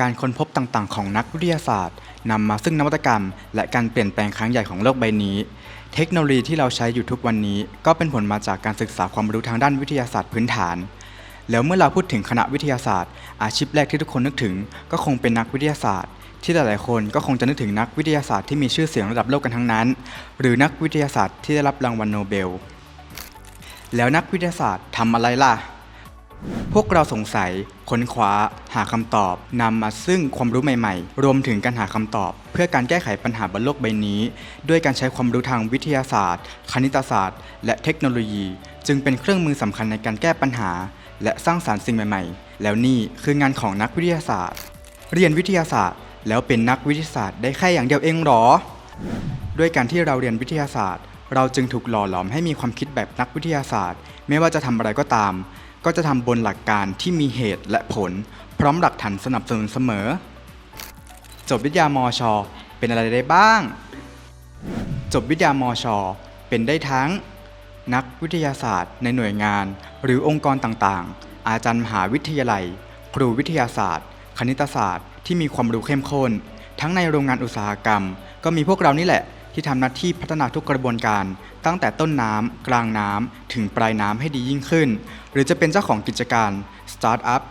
การค้นพบต่างๆ ของนักวิทยาศาสตร์นำมาซึ่งนวัตกรรม และการเปลี่ยนแปลงครั้งใหญ่ของโลกใบนี้ เทคโนโลยีที่เราใช้อยู่ทุกวันนี้ ก็เป็นผลมาจากการศึกษาความรู้ทางด้านวิทยาศาสตร์พื้นฐาน แล้วเมื่อเราพูดถึงคณะวิทยาศาสตร์ อาชีพแรกที่ทุกคนนึกถึง ก็คงเป็นนักวิทยาศาสตร์ ที่หลายๆคนก็คงจะนึกถึงนักวิทยาศาสตร์ที่มีชื่อเสียงระดับโลกกันทั้งนั้น หรือนักวิทยาศาสตร์ที่ได้รับรางวัลโนเบล แล้วนักวิทยาศาสตร์ทำอะไรล่ะ พวกเราสงสัย ค้นคว้า หาคำตอบนำมาซึ่งความรู้ใหม่ๆ รวมถึงการหาคำตอบ เพื่อการแก้ไขปัญหาบนโลกใบนี้ ด้วยการใช้ความรู้ทางวิทยาศาสตร์ คณิตศาสตร์ และเทคโนโลยี จึงเป็นเครื่องมือสำคัญในการแก้ปัญหา และสร้างสารรค์สิ่งใหม่ๆ แล้วนี่คืองานของนักวิทยาศาสตร์ เรียนวิทยาศาสตร์ แล้วเป็นนักวิทยาศาสตร์ได้แค่อย่างเดียวเองหรอ ด้วยการที่เราเรียนวิทยาศาสตร์ เราจึงถูกหล่อหลอมให้มีความคิดแบบนักวิทยาศาสตร์ ไม่ว่าจะทำอะไรก็ตาม ก็จะทำบนหลักการที่มีเหตุและผล พร้อมหลักฐานสนับสนุนเสมอ จบวิทยามชเป็นอะไรได้บ้าง จบวิทยามชเป็นได้ทั้ง นักวิทยาศาสตร์ในหน่วยงาน หรือองค์กรต่างๆ อาจารย์มหาวิทยาลัย ครูวิทยาศาสตร์ คณิตศาสตร์ที่มีความรู้เข้มข้น ทั้งในโรงงานอุตสาหกรรม ก็มีพวกเรานี่แหละ ที่ทำหน้าที่พัฒนาทุกกระบวนการ ตั้งแต่ต้นน้ำกลางน้ำถึงปลายน้ำให้ดียิ่งขึ้น หรือจะเป็นเจ้าของกิจการสตาร์ทอัพ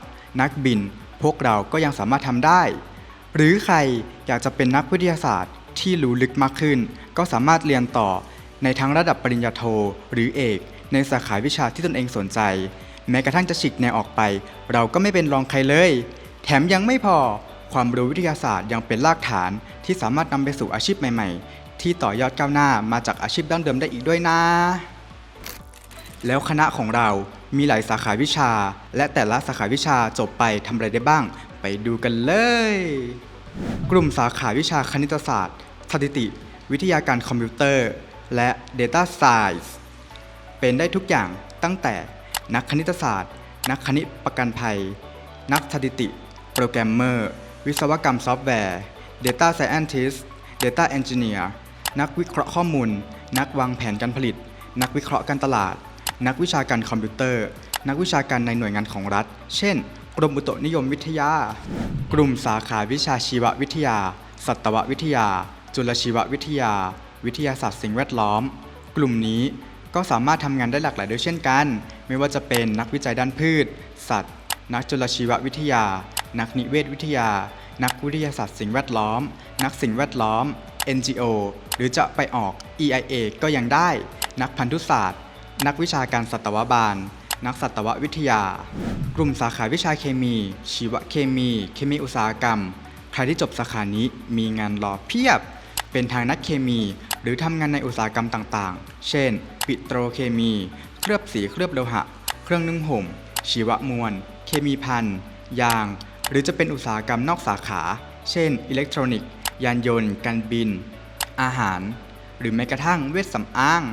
นักบิน พวกเราก็ยังสามารถทำได้ หรือใครอยากจะเป็นนักวิทยาศาสตร์ที่รู้ลึกมากขึ้น ก็สามารถเรียนต่อในทั้งระดับปริญญาโทหรือเอกในสาขาวิชาที่ตนเองสนใจ แม้กระทั่งจะฉีกแนวออกไป เราก็ไม่เป็นรองใครเลย แถมยังไม่พอความรู้วิทยาศาสตร์ยังเป็นรากฐานที่สามารถนำไปสู่อาชีพใหม่ ๆ ที่ต่อยอดก้าวหน้ามาจากอาชีพดั้งเดิมได้อีกด้วยนะ แล้วคณะของเรามีหลายสาขาวิชา และแต่ละสาขาวิชาจบไปทำอะไรได้บ้าง ไปดูกันเลย กลุ่มสาขาวิชาคณิตศาสตร์ สถิติ วิทยาการคอมพิวเตอร์ และ Data Science เป็นได้ทุกอย่างตั้งแต่นักคณิตศาสตร์ นักคณิตประกันภัย นักสถิติ โปรแกรมเมอร์ วิศวกรรมซอฟต์แวร์ Data Scientist Data Engineer นักวิเคราะห์ข้อมูล นักวางแผนการผลิต นักวิเคราะห์การตลาด นักวิชาการคอมพิวเตอร์ นักวิชาการในหน่วยงานของรัฐ เช่น กรมอุตุนิยมวิทยา กลุ่มสาขาวิชาชีววิทยา สัตววิทยา จุลชีววิทยา วิทยาศาสตร์สิ่งแวดล้อม กลุ่มนี้ก็สามารถทำงานได้หลากหลายด้วยเช่นกัน ไม่ว่าจะเป็นนักวิจัยด้านพืช สัตว์ นักจุลชีววิทยา นักนิเวศวิทยา นักวิทยาศาสตร์สิ่งแวดล้อม นักสิ่งแวดล้อม NGO หรือจะไปออก EIA ก็ยังได้ นักพันธุศาสตร์ นักวิชาการสัตวบาล นักสัตววิทยา กลุ่มสาขาวิชาเคมี ชีวเคมี เคมีอุตสาหกรรม ใครที่จบสาขานี้มีงานรอเพียบ เป็นทางนักเคมี หรือทำงานในอุตสาหกรรมต่างๆ เช่น ปิโตรเคมี เคลือบสีเคลือบโลหะ เครื่องนึ่งห่ม ชีวมวล เคมีพันยาง หรือจะเป็นอุตสาหกรรมนอกสาขา เช่น อิเล็กทรอนิกส์ ยานยนต์ การบิน อาหาร หรือแม้กระทั่งเวชสำอาง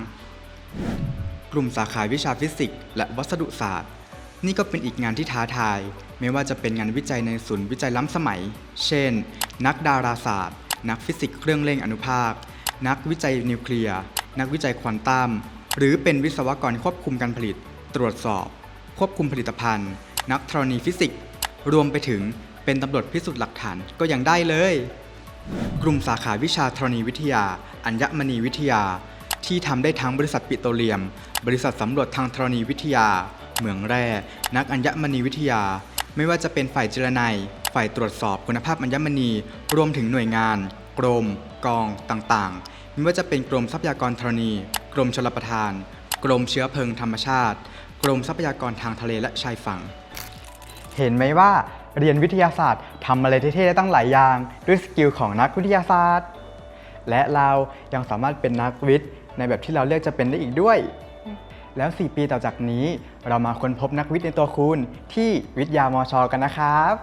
กลุ่มสาขาวิชาฟิสิกส์และวัสดุศาสตร์ นี่ก็เป็นอีกงานที่ท้าทาย ไม่ว่าจะเป็นงานวิจัยในศูนย์วิจัยล้ำสมัย เช่น นักดาราศาสตร์ นักฟิสิกส์เครื่องเร่งอนุภาค นักวิจัยนิวเคลียร์ นักวิจัยควอนตัม หรือเป็นวิศวกรควบคุมการผลิต ตรวจสอบ ควบคุมผลิตภัณฑ์ นักธรณีฟิสิกส์ รวมไปถึงเป็นตำรวจพิสูจน์หลักฐานก็ยังได้เลย กลุ่มสาขาวิชาธรณีวิทยา อัญมณีวิทยา ที่ทำได้ทั้งบริษัทปิโตรเลียม บริษัทสำรวจทางธรณีวิทยา เหมืองแร่ นักอัญมณีวิทยา ไม่ว่าจะเป็นฝ่ายเจรไนยฝ่ายตรวจสอบคุณภาพอัญมณี รวมถึงหน่วยงาน กรม กองต่างๆ ไม่ว่าจะเป็นกรมทรัพยากรธรณี กรมชลประทาน กรมเชื้อเพลิงธรรมชาติ กรมทรัพยากรทางทะเลและชายฝั่ง เห็นไหมว่า เรียนวิทยาศาสตร์ทำอะไรเท่ๆได้ตั้งหลายอย่าง ด้วยสกิลของนักวิทยาศาสตร์ และเรายังสามารถเป็นนักวิทย์ ในแบบที่เราเลือกจะเป็นได้อีกด้วย แล้ว 4 ปีต่อจากนี้ เรามาค้นพบนักวิทย์ในตัวคุณที่วิทยามชกันนะครับ